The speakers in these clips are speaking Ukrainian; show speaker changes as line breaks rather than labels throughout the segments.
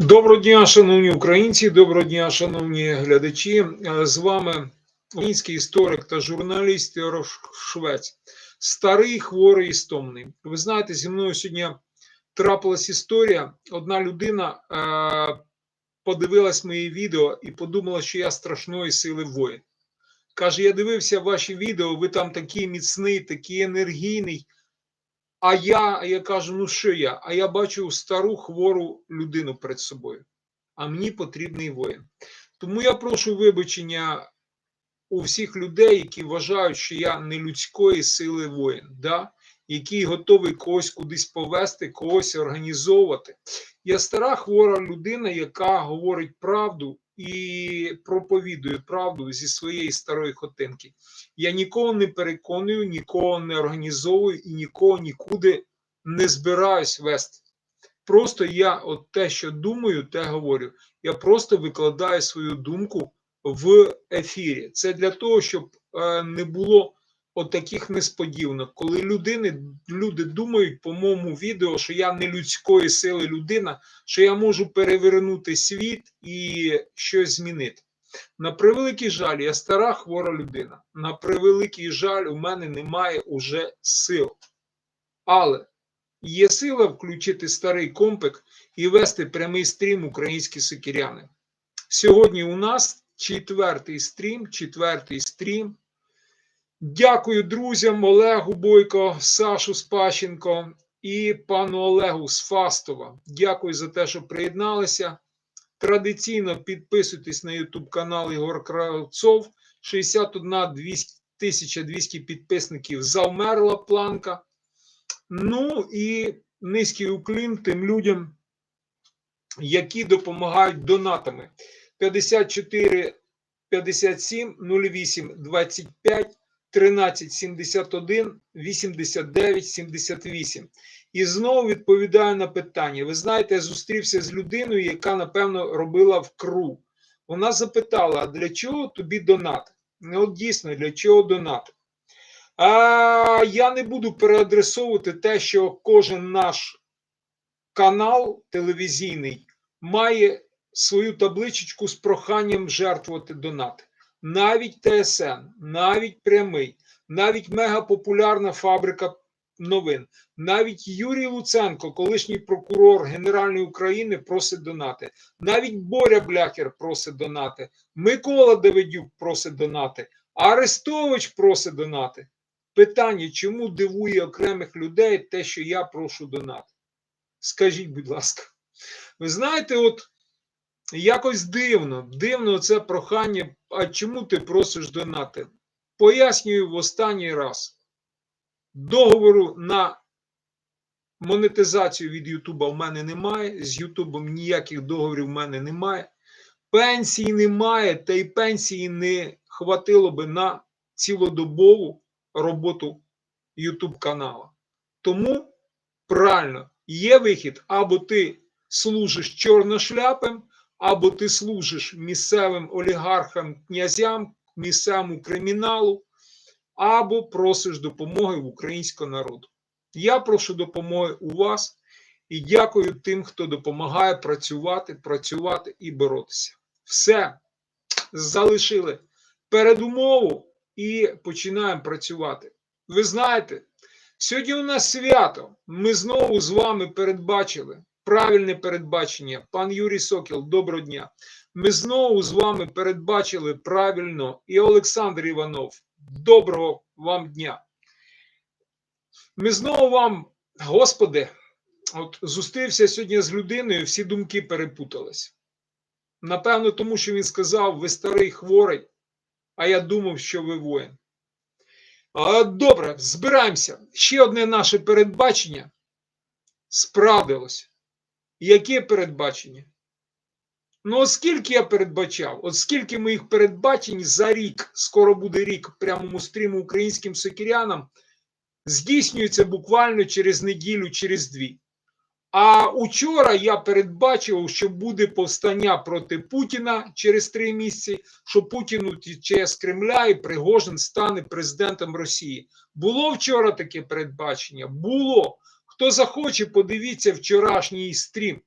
Доброго дня, шановні українці, доброго дня, шановні глядачі. Е, З вами український історик та журналіст Ярош Швець. Старий, хворий і стомний. Ви знаєте, зі мною сьогодні трапилась історія. Одна людина е, подивилась мої відео і подумала, що я страшної сили воїн. Каже: я дивився ваші відео, ви там такий міцний, такий енергійний. А я, я кажу, ну що я? А я бачу стару хвору людину перед собою. А мені потрібний воїн. Тому я прошу вибачення у всіх людей, які вважають, що я не людської сили воїн, да? який готовий когось кудись повести, когось організовувати. Я стара хвора людина, яка говорить правду і проповідую правду зі своєї старої хотинки. Я нікого не переконую, нікого не організовую і нікого нікуди не збираюсь вести. Просто я от те, що думаю, те говорю. Я просто викладаю свою думку в ефірі. Це для того, щоб е, не було от таких несподіванок, коли людини, люди думають по моєму відео, що я не людської сили людина, що я можу перевернути світ і щось змінити. На превеликий жаль, я стара хвора людина. На превеликий жаль, у мене немає уже сил. Але є сила включити старий компик і вести прямий стрім українські сокиряни. Сьогодні у нас четвертий стрім, четвертий стрім. Дякую друзям Олегу Бойко, Сашу Спащенко і пану Олегу з Фастова. Дякую за те, що приєдналися. Традиційно підписуйтесь на YouTube канал Ігор Кравцов. 61 200 200 підписників завмерла планка. Ну і низький уклін тим людям, які допомагають донатами. 54 57 08 25 13 71 89 78. І знову відповідаю на питання. Ви знаєте, я зустрівся з людиною, яка, напевно, робила в кру. Вона запитала: для чого тобі донати? Ну, от дійсно, для чого донати? А я не буду переадресовувати те, що кожен наш канал телевізійний має свою табличечку з проханням жертвувати донати. Навіть ТСН, навіть прямий, навіть мегапопулярна фабрика новин. Навіть Юрій Луценко, колишній прокурор Генеральної України, просить донати. Навіть Боря Бляхер просить донати. Микола Давидюк просить донати. Арестович просить донати. Питання, чому дивує окремих людей те, що я прошу донати? Скажіть, будь ласка, ви знаєте, от якось дивно, дивно це прохання. А чому ти просиш донати? Пояснюю в останній раз договору на монетизацію від Ютуба в мене немає. З Ютубом ніяких договорів в мене немає. Пенсії немає, та й пенсії не хватило би на цілодобову роботу Ютуб канала. Тому правильно є вихід, або ти служиш чорношляпим, або ти служиш місцевим олігархам, князям, місцевому криміналу або просиш допомоги в українського народу. Я прошу допомоги у вас і дякую тим, хто допомагає працювати, працювати і боротися. Все залишили передумову і починаємо працювати. Ви знаєте, сьогодні у нас свято. Ми знову з вами передбачили правильне передбачення. Пан Юрій Сокіл, доброго дня. Ми знову з вами передбачили правильно і Олександр Іванов. Доброго вам дня. Ми знову вам, Господи, от зустрівся сьогодні з людиною, всі думки перепутались. Напевно, тому що він сказав: ви старий хворий, а я думав, що ви воїн. Добре, збираємося. Ще одне наше передбачення справдилось. Яке передбачення? Ну, оскільки я передбачав, от скільки моїх передбачень за рік, скоро буде рік прямому стріму українським сокірянам, здійснюється буквально через неділю, через дві. А учора я передбачив, що буде повстання проти Путіна через три місяці, що Путін утіче з Кремля і Пригожин стане президентом Росії. Було вчора таке передбачення? Було. Хто захоче, подивіться вчорашній стрім.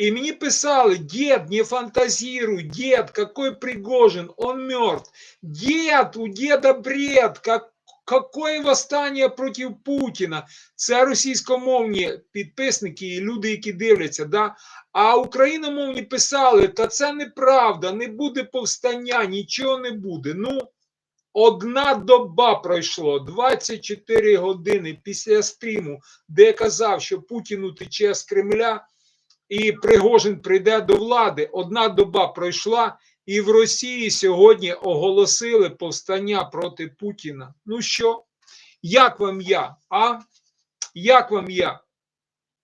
И мне писали, дед, не фантазируй, дед, какой Пригожин, он мертв. Дед, у деда бред, как, какое восстання проти Путіна? Це російськомовні підписники і люди, які дивляться. Да? А україномовні писали, та це неправда, не буде повстання, нічого не буде. Ну, одна доба пройшло, 24 години після стріму, де я казав, що Путін утече з Кремля і Пригожин прийде до влади. Одна доба пройшла, і в Росії сьогодні оголосили повстання проти Путіна. Ну що, як вам я? А? Як вам я?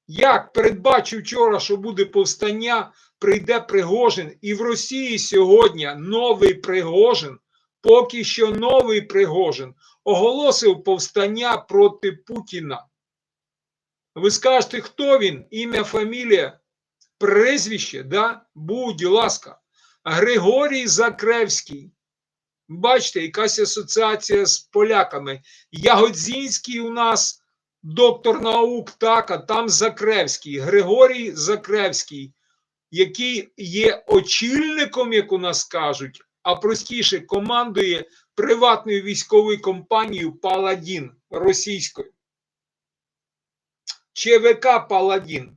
Як передбачив вчора, що буде повстання, прийде Пригожин, і в Росії сьогодні новий Пригожин, поки що новий Пригожин, оголосив повстання проти Путіна. Ви скажете, хто він? Ім'я, фамілія, прізвище, да? Будь ласка. Григорій Закревський. Бачите, якась асоціація з поляками. Ягодзінський у нас доктор наук, так, а там Закревський, Григорій Закревський, який є очільником, як у нас кажуть, а простіше командує приватною військовою компанією Паладін російською. ЧВК Паладін.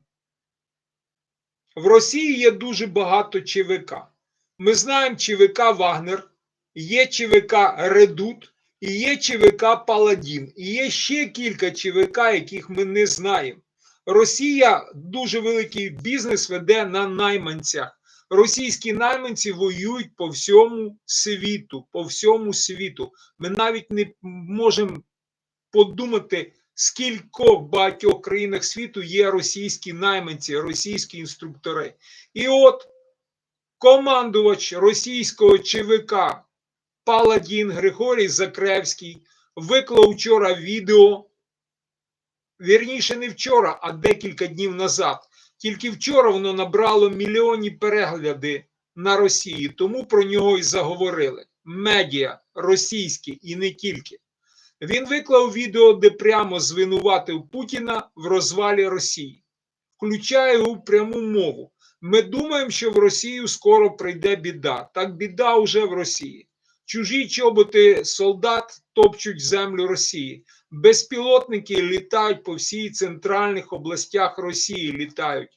В Росії є дуже багато ЧВК. Ми знаємо ЧВК Вагнер, є ЧВК Редут, і є ЧВК Паладін, і є ще кілька ЧВК, яких ми не знаємо. Росія дуже великий бізнес веде на найманцях. Російські найманці воюють по всьому світу, по всьому світу. Ми навіть не можемо подумати, скількох багатьох країнах світу є російські найманці, російські інструктори. І от командувач російського ЧВК Паладін Григорій Закревський виклав вчора відео. Вірніше, не вчора, а декілька днів назад. Тільки вчора воно набрало мільйонні перегляди на Росії, тому про нього і заговорили. Медіа російські і не тільки. Він виклав відео, де прямо звинуватив Путіна в розвалі Росії, включає в пряму мову. Ми думаємо, що в Росію скоро прийде біда. Так біда вже в Росії. Чужі чоботи солдат топчуть землю Росії. Безпілотники літають по всій центральних областях Росії. Літають,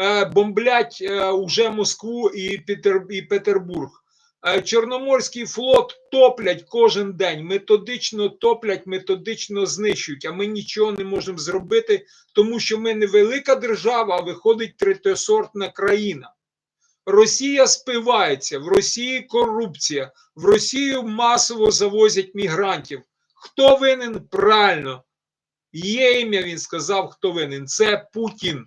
е, бомблять е, уже Москву і, Петер, і Петербург. Е, Чорноморський флот топлять кожен день, методично топлять, методично знищують. А ми нічого не можемо зробити, тому що ми не велика держава, а виходить третьосортна країна. Росія спивається, в Росії корупція, в Росію масово завозять мігрантів. Хто винен? Правильно. Є ім'я, він сказав, хто винен. Це Путін.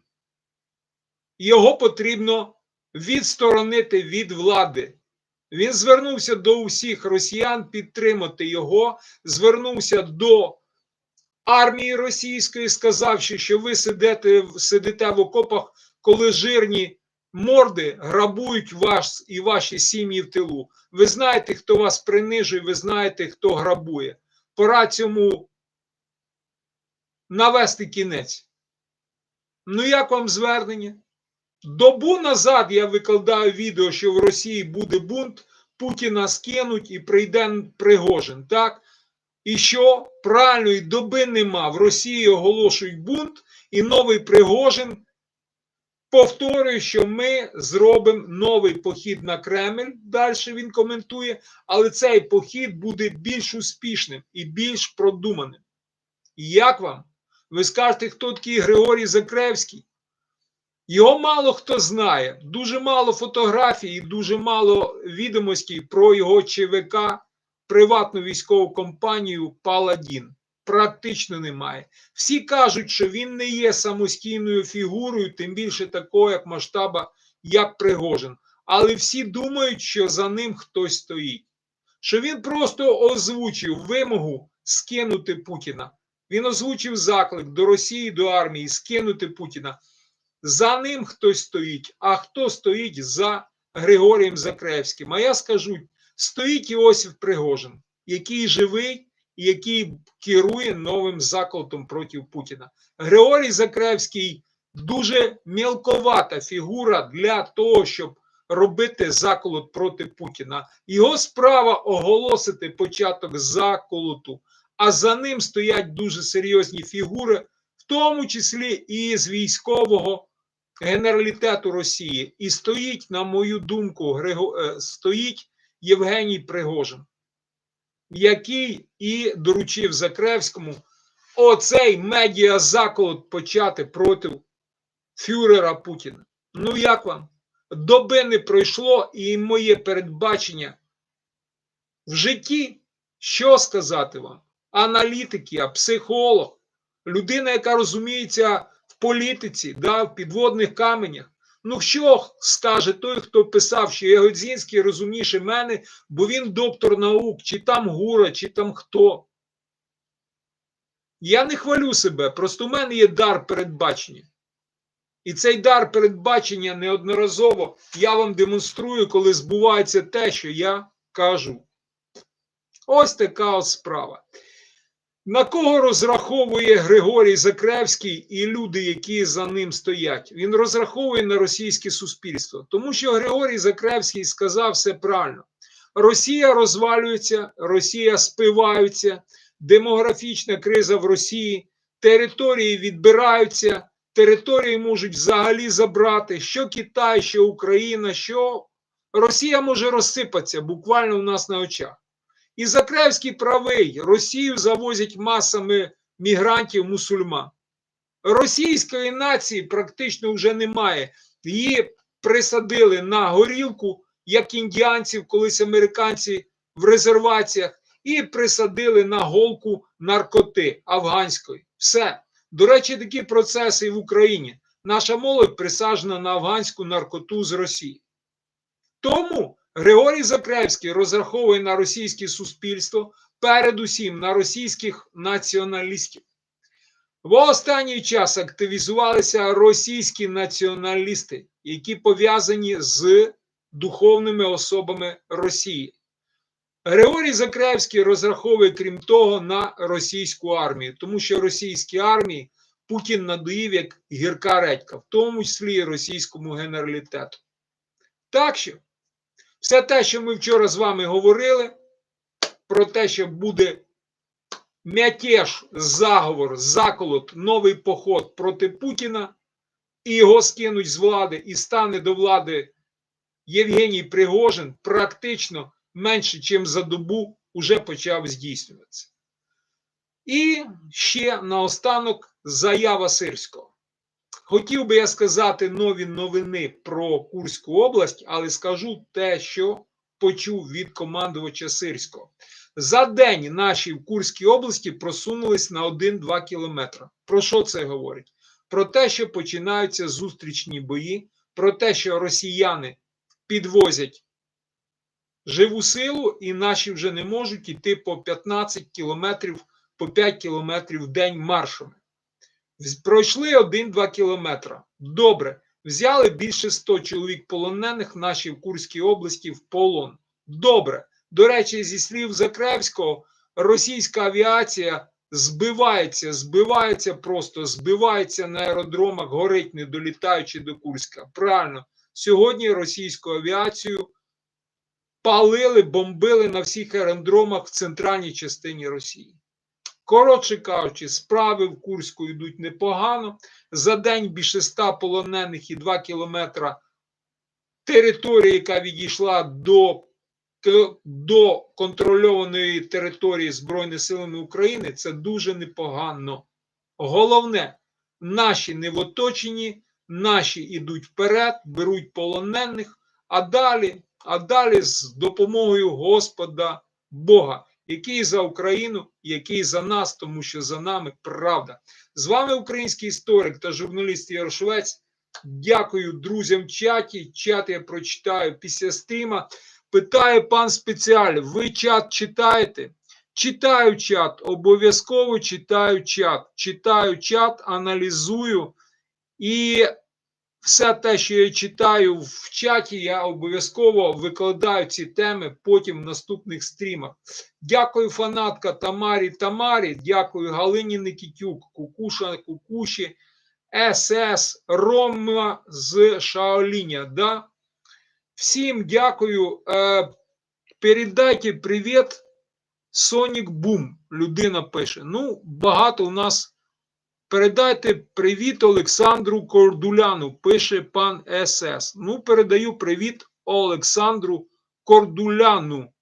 Його потрібно відсторонити від влади. Він звернувся до усіх росіян підтримати його, звернувся до армії російської, сказавши, що ви сидите, сидите в окопах, коли жирні морди грабують вас і ваші сім'ї в тилу. Ви знаєте, хто вас принижує, ви знаєте, хто грабує. Пора цьому навести кінець. Ну, як вам звернення? Добу назад я викладаю відео, що в Росії буде бунт, Путіна скинуть і прийде Пригожин. Так? І що правильної доби нема. В Росії оголошують бунт, і новий Пригожин повторює, що ми зробимо новий похід на Кремль. Далі він коментує, але цей похід буде більш успішним і більш продуманим. Як вам? Ви скажете, хто такий Григорій Закревський? Його мало хто знає, дуже мало фотографій, і дуже мало відомостей про його ЧВК, приватну військову компанію Паладін. Практично немає. Всі кажуть, що він не є самостійною фігурою, тим більше такого, як масштаба, як Пригожин. Але всі думають, що за ним хтось стоїть. Що він просто озвучив вимогу скинути Путіна. Він озвучив заклик до Росії, до армії скинути Путіна. За ним хтось стоїть, а хто стоїть за Григорієм Закревським? А я скажу: стоїть Іосиф Пригожин, який живий який керує новим заколотом проти Путіна. Григорій Закревський дуже мілковата фігура для того, щоб робити заколот проти Путіна. Його справа оголосити початок заколоту, а за ним стоять дуже серйозні фігури, в тому числі і з військового генералітету Росії. І стоїть, на мою думку, е, стоїть Євгеній Пригожин, який і доручив Закревському оцей медіазаколот почати проти фюрера Путіна. Ну як вам? Доби не пройшло, і моє передбачення в житті, що сказати вам? Аналітики, психолог, людина, яка розуміється в політиці, да, в підводних каменях. Ну, що скаже той, хто писав, що Ягодзінський розумніше мене, бо він доктор наук, чи там гура, чи там хто. Я не хвалю себе, просто в мене є дар передбачення. І цей дар передбачення неодноразово я вам демонструю, коли збувається те, що я кажу. Ось така от справа. На кого розраховує Григорій Закревський і люди, які за ним стоять? Він розраховує на російське суспільство, тому що Григорій Закревський сказав все правильно: Росія розвалюється, Росія спивається, демографічна криза в Росії, території відбираються території можуть взагалі забрати, що Китай, що Україна, що Росія може розсипатися буквально у нас на очах. І Закревський правий, Росію завозять масами мігрантів мусульман. Російської нації практично вже немає. Її присадили на горілку, як індіанців, колись американці в резерваціях, і присадили на голку наркоти афганської. Все. До речі, такі процеси в Україні. Наша молодь присаджена на афганську наркоту з Росії. Тому Григорій Закревський розраховує на російське суспільство, передусім на російських націоналістів. В останній час активізувалися російські націоналісти, які пов'язані з духовними особами Росії. Григорій Закревський розраховує, крім того, на російську армію, тому що російській армії Путін надоїв як гірка редька, в тому числі і російському генералітету. Так що, все те, що ми вчора з вами говорили, про те, що буде м'ятеж, заговор, заколот, новий поход проти Путіна, і його скинуть з влади, і стане до влади Євгеній Пригожин, практично менше, ніж за добу, вже почав здійснюватися. І ще наостанок заява Сирського. Хотів би я сказати нові новини про Курську область, але скажу те, що почув від командувача Сирського. За день наші в Курській області просунулись на 1-2 кілометри. Про що це говорить? Про те, що починаються зустрічні бої, про те, що росіяни підвозять живу силу, і наші вже не можуть йти по 15 кілометрів, по 5 кілометрів в день маршами. Пройшли 1-2 кілометри. Добре. Взяли більше 100 чоловік полонених наші в Курській області в полон. Добре. До речі, зі слів Закревського, російська авіація збивається, збивається просто, збивається на аеродромах, горить, не долітаючи до Курська. Правильно, сьогодні російську авіацію палили, бомбили на всіх аеродромах в центральній частині Росії. Коротше кажучи, справи в Курську йдуть непогано. За день більше ста полонених і 2 кілометра території, яка відійшла до до контрольованої території Збройних силами України, це дуже непогано. Головне, наші не в оточенні, наші йдуть вперед, беруть полонених, а далі, а далі з допомогою Господа Бога який за Україну, який за нас, тому що за нами правда. З вами український історик та журналіст Ярошвець. Дякую друзям в чаті. Чат я прочитаю після стріма. Питає пан спеціаль, ви чат читаєте? Читаю чат, обов'язково читаю чат. Читаю чат, аналізую і все те, що я читаю в чаті, я обов'язково викладаю ці теми потім в наступних стрімах. Дякую, фанатка Тамарі Тамарі, дякую Галині Никітюк, Кукуша Кукуші, СС Рома з Шаоліня. Да? Всім дякую. Е, передайте привіт. Сонік Бум. Людина пише. Ну, багато у нас. Передайте привіт Олександру Кордуляну, пише пан СС. Ну, передаю привіт Олександру Кордуляну.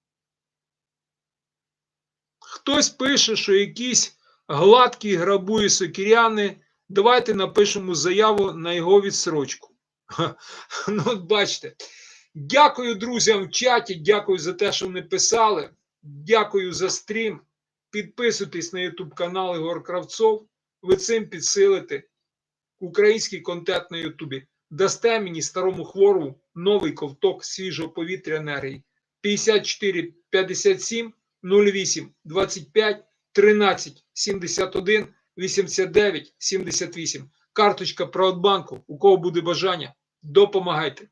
Хтось пише, що якісь гладкі грабує сокіряни. Давайте напишемо заяву на його відсрочку. Ну, от бачите. Дякую друзям в чаті, дякую за те, що вони писали. Дякую за стрім. Підписуйтесь на YouTube канал Ігор Кравцов. Ви цим підсилите український контент на Ютубі. Дасте мені старому хвору новий ковток свіжого повітря енергії. 54 57 08 25 13 71 89 78. Карточка Приватбанку. У кого буде бажання, допомагайте.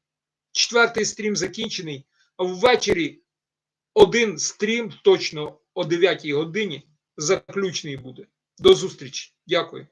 Четвертий стрім закінчений. А ввечері один стрім точно о 9 годині заключний буде. До зустрічі. Дякую.